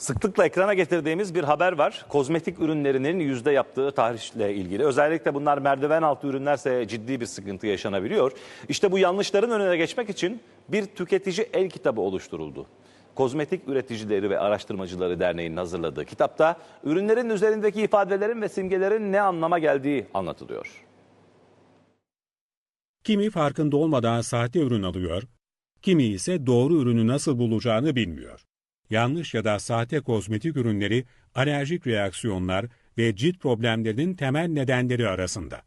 Sıklıkla ekrana getirdiğimiz bir haber var. Kozmetik ürünlerinin yüzde yaptığı tahrişle ilgili. Özellikle bunlar merdiven altı ürünlerse ciddi bir sıkıntı yaşanabiliyor. İşte bu yanlışların önüne geçmek için bir tüketici el kitabı oluşturuldu. Kozmetik Üreticileri ve Araştırmacıları Derneği'nin hazırladığı kitapta ürünlerin üzerindeki ifadelerin ve simgelerin ne anlama geldiği anlatılıyor. Kimi farkında olmadan sahte ürün alıyor, kimi ise doğru ürünü nasıl bulacağını bilmiyor. Yanlış ya da sahte kozmetik ürünleri alerjik reaksiyonlar ve cilt problemlerinin temel nedenleri arasında.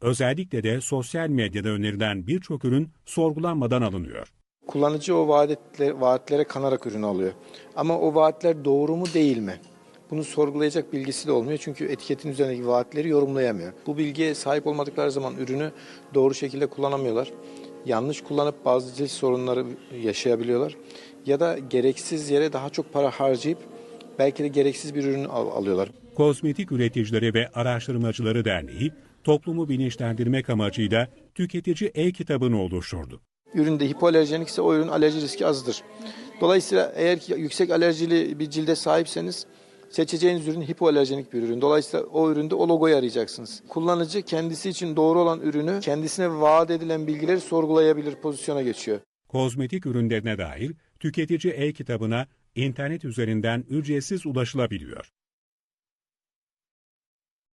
Özellikle de sosyal medyada önerilen birçok ürün sorgulanmadan alınıyor. Kullanıcı o vaadetle, vaatlere kanarak ürün alıyor. Ama o vaatler doğru mu değil mi? Bunu sorgulayacak bilgisi de olmuyor çünkü etiketin üzerindeki vaatleri yorumlayamıyor. Bu bilgiye sahip olmadıkları zaman ürünü doğru şekilde kullanamıyorlar. Yanlış kullanıp bazı cilt sorunları yaşayabiliyorlar. Ya da gereksiz yere daha çok para harcayıp belki de gereksiz bir ürün al- alıyorlar. Kozmetik Üreticileri ve Araştırmacıları Derneği, toplumu bilinçlendirmek amacıyla tüketici e-kitabını oluşturdu. Üründe hipoalerjenik ise o ürün alerji riski azdır. Dolayısıyla eğer ki yüksek alerjili bir cilde sahipseniz seçeceğiniz ürün hipoalerjenik bir ürün. Dolayısıyla o üründe o logoyu arayacaksınız. Kullanıcı kendisi için doğru olan ürünü kendisine vaat edilen bilgileri sorgulayabilir pozisyona geçiyor. Kozmetik ürünlerine dair tüketici e-kitabına internet üzerinden ücretsiz ulaşılabiliyor.